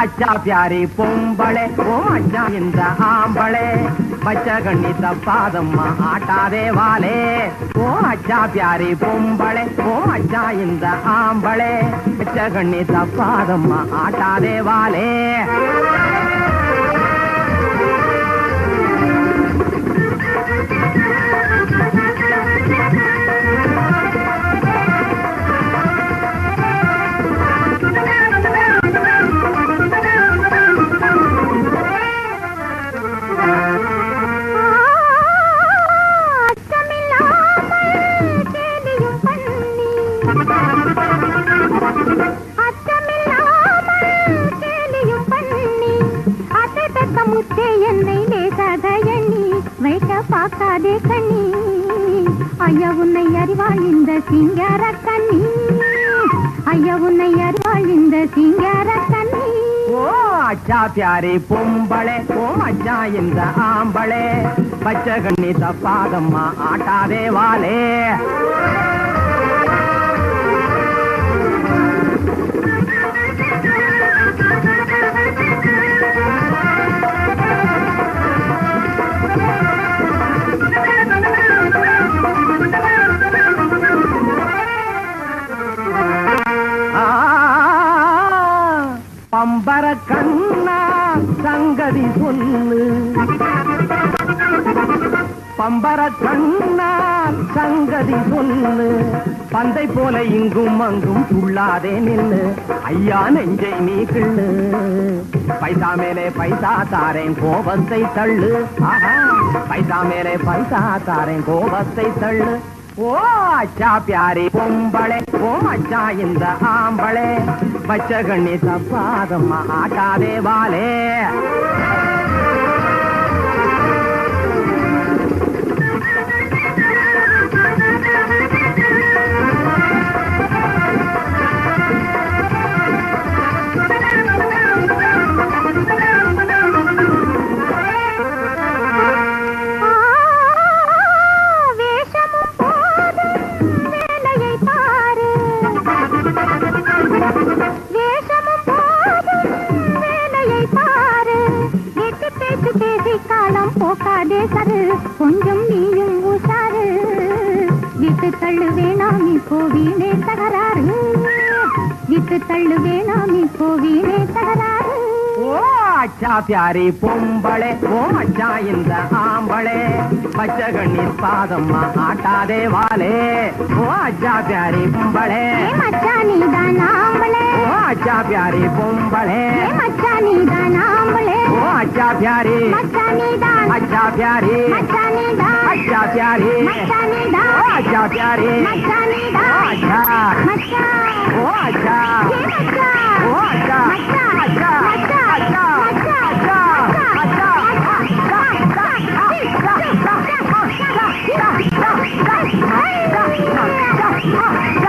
அச்சா பியாரி பொம்பளே. ஓ அச்சா இந்த ஆம்பளே. பச்ச கண்ணி தப்பாதம்மா ஆட்டாதே வாலே ஓ அச்சா பியாரி பொம்பளே. ஓ அச்சா இந்த ஆம்பளே. பச்ச கண்ணி தப்பாதம்மா ஆட்டாதே வாலே பெத்த என்னை லேசாக எண்ணி வைக்க பார்க்காதே கண்ணி. ஐயா உன்னை அறிவாள் இந்த சிங்கார கண்ணி. ஐயா உன்னை அறிவாள் இந்த சிங்கார கண்ணி. ஓ அச்சா பியாரி பொம்பளே. ஓ அச்சா இந்த ஆம்பளே. பச்சை கண்ணி தப்பாதம்மா ஆட்டாதே வாலே சொன்னா சங்கதி சொல்லு. பம்பர கண்ணா சங்கதி சொல்லு. பந்தை போல இங்கும் அங்கும் துள்ளாதே நில்லு. ஐயா நெஞ்சை நீ கிள்ளு. பைசா மேலே பைசா தாரேன் கோபத்தை தள்ளு. ஆஹா பைசா மேலே பைசா தாரேன் கோபத்தை தள்ளு. ஓ அச்சா பியாரி பொம்பளே ஓ அச்சா இந்த ஆம்பளே. பச்சை கண்ணி தப்பாதம்மா ஆட்டாதே வாலே. காலம் போக்காதே சரு. கொஞ்சம் நீயும் உஷாரு. விட்டு தள்ளு வேணாம் இப்போ வீணே தகராறு. விட்டு தள்ளு வேணாம் இப்போ வீணே தகராறு. ஓ அச்சா பியாரி பொம்பளை. ஓ அச்சா இந்த ஆம்பளை. பச்சை கண்ணீர் பாதம்மா ஆட்டாதே வாலே ஓ அச்சா பியாரி பொம்பளை. ஏ மச்சான் நீதான் ஆம்பளை. ஓ அச்சா பியாரி பொம்பளை. ஏ மச்சான் நீதான் प्यारे अच्छा प्यारे अच्छा प्यारे अच्छा प्यारे अच्छा ओ अच्छा ओ अच्छा अच्छा अच्छा अच्छा